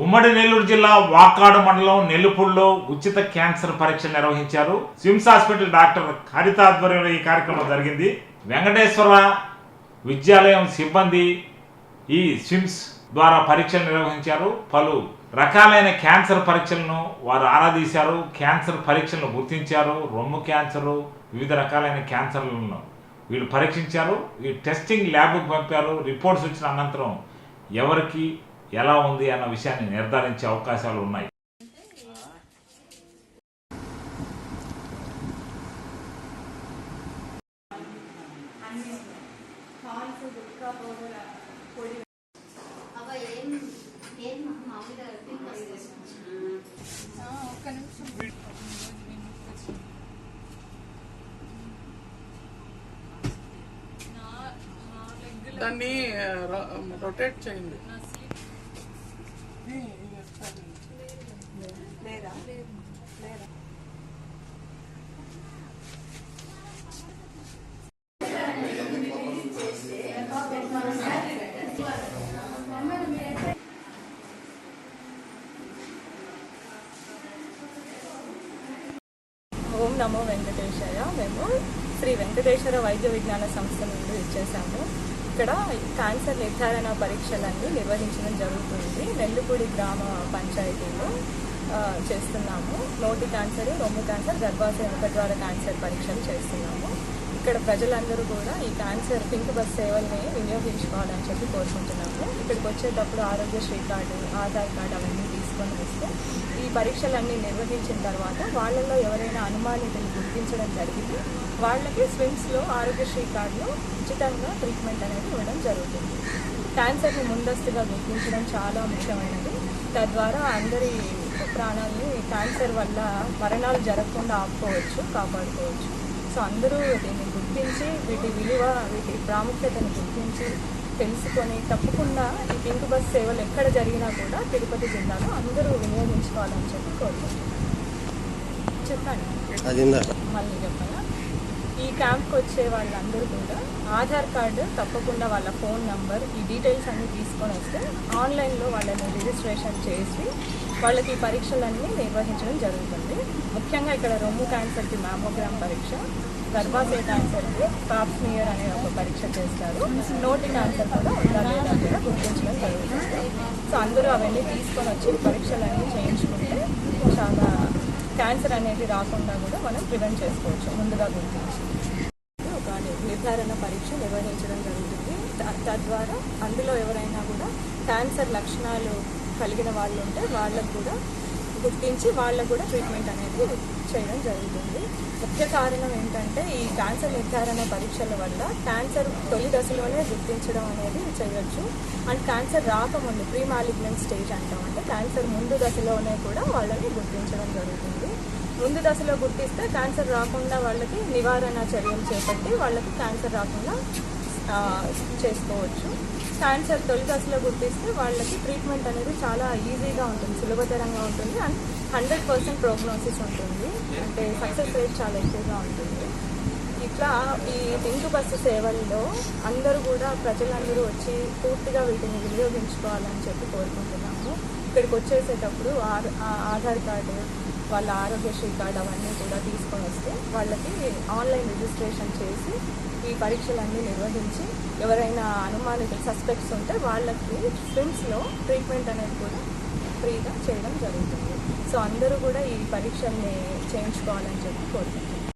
ఉమ్మడి నెల్లూరు జిల్లా వాకాడు మండలం నెల్లుపూడిలో ఉచిత క్యాన్సర్ పరీక్ష నిర్వహించారు. స్విమ్స్ హాస్పిటల్ డాక్టర్ హరిత ఆధ్వర్యంలో ఈ కార్యక్రమం జరిగింది. వెంకటేశ్వర విద్యాలయం సిబ్బంది ఈ స్విమ్స్ ద్వారా పరీక్షలు నిర్వహించారు. పలు రకాలైన క్యాన్సర్ పరీక్షలను వారు ఆరాధీశారు క్యాన్సర్ పరీక్షలను గుర్తించారు. రొమ్ము క్యాన్సరు వివిధ రకాలైన క్యాన్సర్లను వీళ్ళు పరీక్షించారు. ఈ టెస్టింగ్ ల్యాబ్కు పంపారు. రిపోర్ట్స్ వచ్చిన అనంతరం ఎవరికి ఎలా ఉంది అన్న విషయాన్ని నిర్ధారించే అవకాశాలు ఉన్నాయి. దాన్ని రొటేట్ చేయండి. నా ఓం నమో వెంకటేశాయ. మేము శ్రీ వెంకటేశ్వర వైద్య విజ్ఞాన సంస్థ నుండి ఇచ్చేసాము ఇక్కడ క్యాన్సర్ నిర్ధారణ పరీక్షలన్నీ నిర్వహించడం జరుగుతుంది. నెల్లుపూడి గ్రామ పంచాయతీలో చేస్తున్నాము. నోటి క్యాన్సర్ రొమ్ము క్యాన్సర్ గర్భాశయ ముఖద్వార క్యాన్సర్ పరీక్షలు చేస్తున్నాము. ఇక్కడ ప్రజలందరూ కూడా ఈ క్యాన్సర్ పింక్ బస్ సేవల్ని వినియోగించుకోవాలని చెప్పి కోరుకుంటున్నాము. ఇక్కడికి వచ్చేటప్పుడు ఆరోగ్యశ్రీ కార్డు ఆధార్ కార్డు అవన్నీ తీసుకొని వస్తే ఈ పరీక్షలన్నీ నిర్వహించిన తర్వాత వాళ్ళల్లో ఎవరైనా అనుమానితులు గుర్తించడం జరిగింది. వాళ్ళకి స్విమ్స్లో ఆరోగ్యశ్రీ కార్డులో ఉచితంగా ట్రీట్మెంట్ అనేది ఇవ్వడం జరుగుతుంది. క్యాన్సర్ని ముందస్తుగా గుర్తించడం చాలా ముఖ్యమైనది. తద్వారా అందరి ప్రాణాలని క్యాన్సర్ వల్ల మరణాలు జరగకుండా ఆపుకోవచ్చు కాపాడుకోవచ్చు. సో అందరూ దీన్ని గుర్తించి వీటి విలువ వీటి ప్రాముఖ్యతను గుర్తించి తెలుసుకొని తప్పకుండా ఈ పింక్ బస్ సేవలు ఎక్కడ జరిగినా కూడా తిరుపతి జిల్లాలో అందరూ వినియోగించుకోవాలని చెప్పి కోరుకుంటున్నాను. చెప్పండి. మళ్ళీ చెప్పాలా ఈ క్యాంప్కి వచ్చే వాళ్ళందరూ కూడా ఆధార్ కార్డు తప్పకుండా వాళ్ళ ఫోన్ నంబర్ ఈ డీటెయిల్స్ అన్నీ తీసుకొని వస్తే ఆన్లైన్లో వాళ్ళని రిజిస్ట్రేషన్ చేసి వాళ్ళకి ఈ పరీక్షలన్నీ నిర్వహించడం జరుగుతుంది. ముఖ్యంగా ఇక్కడ రొమ్ము క్యాన్సర్కి మ్యామోగ్రామ్ పరీక్ష గర్భాశయ క్యాన్సర్కి పాప్స్మియర్ అనే ఒక పరీక్ష చేస్తారు. నోటి క్యాన్సర్ కూడా ఉందా కూడా గుర్తించడం జరుగుతుంది. సో అందరూ అవన్నీ తీసుకొని వచ్చి పరీక్షలన్నీ చేయించుకుంటే చాలా క్యాన్సర్ అనేది రాకుండా కూడా మనం ప్రివెంట్ చేసుకోవచ్చు ముందుగా గుర్తించి. ఒక నిర్ధారణ పరీక్ష నిర్వహించడం జరుగుతుంది. తద్వారా అందులో ఎవరైనా కూడా క్యాన్సర్ లక్షణాలు కలిగిన వాళ్ళు ఉంటే వాళ్ళకు కూడా గుర్తించి వాళ్ళకు కూడా ట్రీట్మెంట్ అనేది చేయడం జరుగుతుంది. ముఖ్య కారణం ఏంటంటే ఈ క్యాన్సర్ నిర్ధారణ పరీక్షల వల్ల క్యాన్సర్ తొలి దశలోనే గుర్తించడం అనేది చేయొచ్చు. అండ్ క్యాన్సర్ రాకముందు ప్రీ మాలిగ్నెంట్ స్టేజ్ అంటాం. అంటే క్యాన్సర్ ముందు దశలోనే కూడా వాళ్ళని గుర్తించడం జరుగుతుంది. ముందు దశలో గుర్తిస్తే క్యాన్సర్ రాకుండా వాళ్ళకి నివారణ చర్యలు చేపట్టి వాళ్ళకి క్యాన్సర్ రాకుండా చేసుకోవచ్చు. చేసుకోవచ్చు క్యాన్సర్ తొలి దశలో గుర్తిస్తే వాళ్ళకి ట్రీట్మెంట్ అనేది చాలా ఈజీగా ఉంటుంది సులభతరంగా ఉంటుంది అండ్ హండ్రెడ్ పర్సెంట్ ప్రోగ్నోసిస్ ఉంటుంది. అంటే సక్సెస్ రేట్ చాలా ఎక్కువగా ఉంటుంది. ఇట్లా ఈ పింక్ బస్సు సేవల్లో అందరూ కూడా ప్రజలందరూ వచ్చి పూర్తిగా వీటిని వినియోగించుకోవాలని చెప్పి కోరుకుంటున్నాము. ఇక్కడికి వచ్చేసేటప్పుడు ఆ- ఆధార్ కార్డు వాళ్ళ ఆరోగ్యశ్రీ కార్డు అవన్నీ కూడా తీసుకొని వస్తే వాళ్ళకి ఆన్లైన్ రిజిస్ట్రేషన్ చేసి ఈ పరీక్షలన్నీ నిర్వహించి ఎవరైనా అనుమానిత సస్పెక్ట్స్ ఉంటే వాళ్ళకి స్విమ్స్లో ట్రీట్మెంట్ అనేది కూడా ఫ్రీగా చేయడం జరుగుతుంది. సో అందరూ కూడా ఈ పరీక్షల్ని చేయించుకోవాలని చెప్పి కోరుకుంటున్నాను